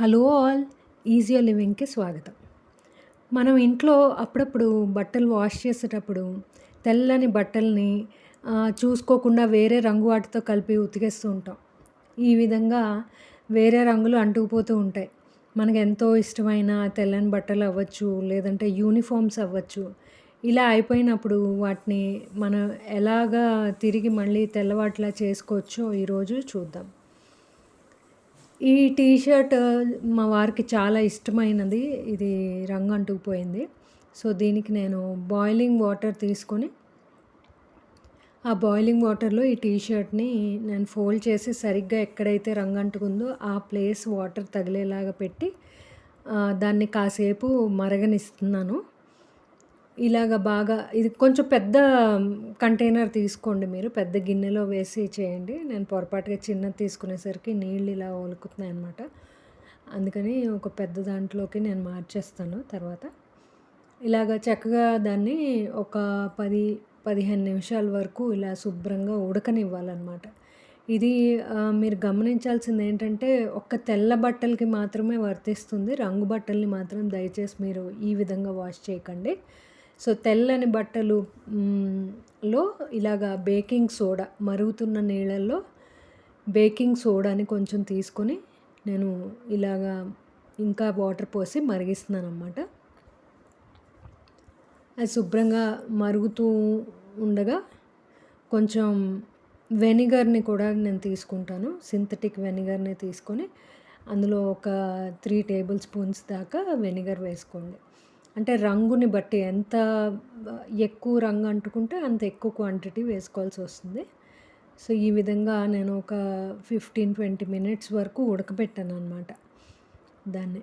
Hello all easy లివింగ్కి స్వాగతం. మనం ఇంట్లో అప్పుడప్పుడు బట్టలు వాష్ చేసేటప్పుడు తెల్లని బట్టల్ని చూసుకోకుండా వేరే రంగు వాటితో కలిపి ఉతికేస్తూ ఉంటాం. ఈ విధంగా వేరే రంగులు అంటుకుపోతూ ఉంటాయి. మనకు ఎంతో ఇష్టమైన తెల్లని బట్టలు అవ్వచ్చు లేదంటే యూనిఫామ్స్ అవ్వచ్చు. ఇలా అయిపోయినప్పుడు వాటిని మనం ఎలాగా తిరిగి మళ్ళీ తెల్లవాట్లా చేసుకోవచ్చో ఈరోజు చూద్దాం. ఈ టీ షర్ట్ మా వారికి చాలా ఇష్టమైనది. ఇది రంగు అంటుకుపోయింది. సో దీనికి నేను బాయిలింగ్ వాటర్ తీసుకొని ఆ బాయిలింగ్ వాటర్లో ఈ టీ షర్ట్ని నేను ఫోల్డ్ చేసి సరిగ్గా ఎక్కడైతే రంగు అంటుకుందో ఆ ప్లేస్ వాటర్ తగిలేలాగా పెట్టి దాన్ని కాసేపు మరగనిస్తున్నాను. ఇలాగ బాగా ఇది కొంచెం పెద్ద కంటైనర్ తీసుకోండి మీరు. పెద్ద గిన్నెలో వేసి చేయండి. నేను పొరపాటుగా చిన్నది తీసుకునేసరికి నీళ్ళు ఇలా ఒలుకుతున్నాయి అనమాట అందుకని ఒక పెద్ద దాంట్లోకి నేను మార్చేస్తాను తర్వాత. ఇలాగ చక్కగా దాన్ని ఒక పది పదిహేను నిమిషాల వరకు ఇలా శుభ్రంగా ఉడకనివ్వాలన్నమాట. ఇది మీరు గమనించాల్సింది ఏంటంటే ఒక్క తెల్ల బట్టలకి మాత్రమే వర్తిస్తుంది. రంగు బట్టల్ని మాత్రం దయచేసి మీరు ఈ విధంగా వాష్ చేయకండి. సో తెల్లని బట్టలు లో ఇలాగా బేకింగ్ సోడా మరుగుతున్న నీళ్ళల్లో బేకింగ్ సోడాని కొంచెం తీసుకొని నేను ఇలాగా ఇంకా వాటర్ పోసి మరిగిస్తున్నాను అనమాట అది శుభ్రంగా మరుగుతూ ఉండగా కొంచెం వెనిగర్ని కూడా నేను తీసుకుంటాను. సింథటిక్ వెనిగర్ని తీసుకొని అందులో ఒక త్రీ టేబుల్ స్పూన్స్ దాకా వెనిగర్ వేసుకోండి. అంటే రంగుని బట్టి ఎంత ఎక్కువ రంగు అంటుకుంటే అంత ఎక్కువ క్వాంటిటీ వేసుకోవాల్సి వస్తుంది. సో ఈ విధంగా నేను ఒక ఫిఫ్టీన్ ట్వంటీ మినిట్స్ వరకు ఉడకపెట్టాను అనమాట దాన్ని.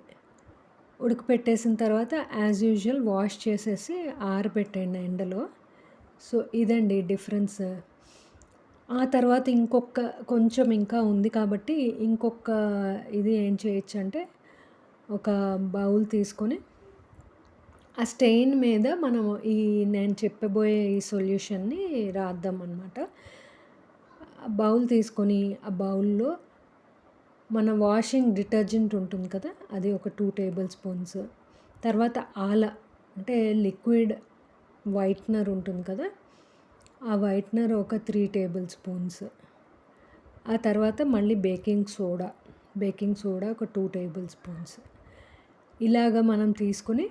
ఉడకపెట్టేసిన తర్వాత యాజ్ యూజువల్ వాష్ చేసేసి ఆరబెట్టండి ఎండలో. సో ఇదండి డిఫరెన్స్ ఆ తర్వాత ఇంకొక కొంచెం ఇంకా ఉంది కాబట్టి ఇంకొక ఇది ఏం చేయొచ్చు అంటే ఒక బౌల్ తీసుకొని ఆ స్టెయిన్ మీద మనం ఈ నేను చెప్పబోయే ఈ సొల్యూషన్ని రాద్దాం అనమాట బౌల్ తీసుకొని ఆ బౌల్లో మన వాషింగ్ డిటర్జెంట్ ఉంటుంది కదా అది ఒక టూ టేబుల్ స్పూన్స్. తర్వాత ఆల అంటే లిక్విడ్ వైట్నర్ ఉంటుంది కదా ఆ వైట్నర్ ఒక త్రీ టేబుల్ స్పూన్స్. ఆ తర్వాత మళ్ళీ బేకింగ్ సోడా బేకింగ్ సోడా ఒక టూ టేబుల్ స్పూన్స్. ఇలాగ మనం తీసుకుని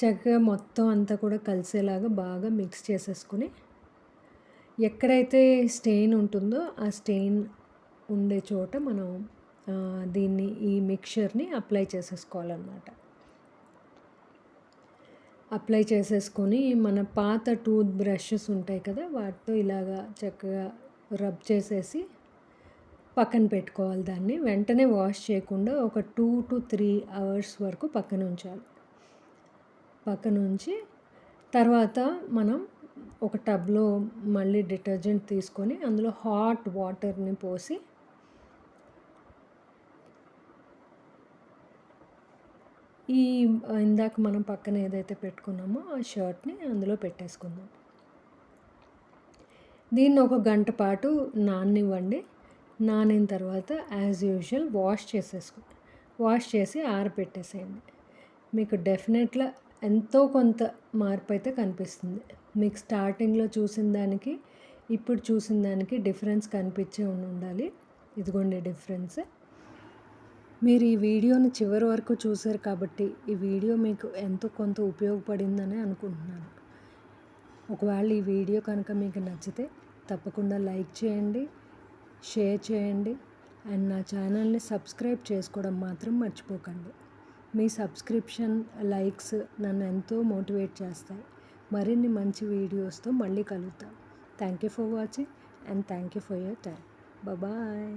చక్కగా మొత్తం అంతా కూడా కలిసేలాగా బాగా మిక్స్ చేసేసుకుని ఎక్కడైతే స్టెయిన్ ఉంటుందో ఆ స్టెయిన్ ఉండే చోట మనం దీన్ని ఈ మిక్చర్ని అప్లై చేసేసుకోవాలన్నమాట. అప్లై చేసేసుకొని మన పాత టూత్ బ్రషెస్ ఉంటాయి కదా వాటితో ఇలాగా చక్కగా రబ్ చేసేసి పక్కన పెట్టుకోవాలి దాన్ని. వెంటనే వాష్ చేయకుండా ఒక టూ టు త్రీ అవర్స్ వరకు పక్కన ఉంచాలి. పక్కన ఉంచి తర్వాత మనం ఒక టబ్లో మళ్ళీ డిటర్జెంట్ తీసుకొని అందులో హాట్ వాటర్ని పోసి ఈ ఇందాక మనం పక్కన ఏదైతే పెట్టుకున్నామో ఆ షర్ట్ని అందులో పెట్టేసుకుందాం. దీన్ని ఒక గంట పాటు నాననివ్వండి. నానిన తర్వాత యాజ్ యూజువల్ వాష్ చేసేసుకో వాష్ చేసి ఆరబెట్టేసేయండి మీకు డెఫినెట్గా ఎంతో కొంత మార్పు అయితే కనిపిస్తుంది. మీకు స్టార్టింగ్లో చూసిన దానికి ఇప్పుడు చూసిన దానికి డిఫరెన్స్ కనిపించే ఉండాలి. ఇదిగోండి డిఫరెన్స్. మీరు ఈ వీడియోని చివరి వరకు చూశారు కాబట్టి ఈ వీడియో మీకు ఎంతో కొంత ఉపయోగపడిందని అనుకుంటున్నాను. ఒకవేళ ఈ వీడియో కనుక మీకు నచ్చితే తప్పకుండా లైక్ చేయండి షేర్ చేయండి అండ్ నా ఛానల్ని సబ్స్క్రైబ్ చేసుకోవడం మాత్రం మర్చిపోకండి. మీ సబ్స్క్రిప్షన్ లైక్స్ నన్ను ఎంతో మోటివేట్ చేస్తాయి. మరిన్ని మంచి వీడియోస్తో మళ్ళీ కలుగుతాం thank you for watching and thank you for your time bye.